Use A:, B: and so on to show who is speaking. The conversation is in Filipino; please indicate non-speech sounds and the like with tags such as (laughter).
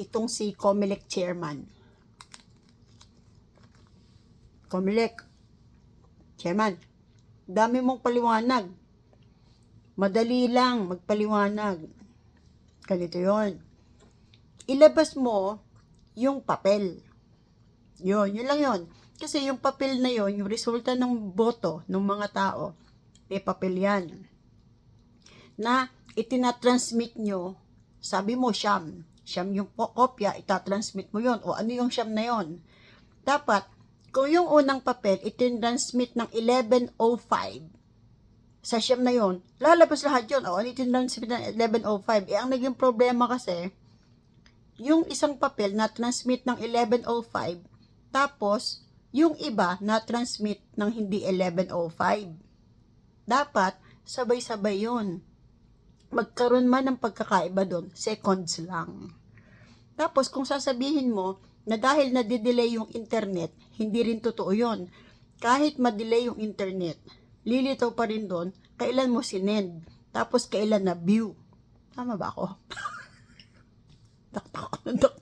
A: itong si Comelec chairman. Comelec, chairman, dami mong paliwanag. Madali lang magpaliwanag. Ganito yon. Ilabas mo yung papel. Yun, yun lang yun. Kasi yung papel na yun, yung resulta ng boto ng mga tao, may papel yan. Na itinatransmit nyo, sabi mo, siyam. Siyam yung kopya, itatransmit mo yon O ano yung siyam na yon Dapat, kung yung unang papel, itinransmit ng 11.05, sa siyam na yon lalabas lahat yun. O, ano itinransmit ng 11.05? Eh, ang naging problema kasi, yung isang papel na transmit ng 11.05, tapos, yung iba na transmit ng hindi 11.05. Dapat, sabay-sabay yun. Magkaroon man ng pagkakaiba doon, seconds lang. Tapos, kung sasabihin mo na dahil nadidelay yung internet, hindi rin totoo yun. Kahit madelay yung internet, lilitaw pa rin doon, kailan mo sinend, tapos kailan na view. Tama ba ako? (laughs) Ng taktak.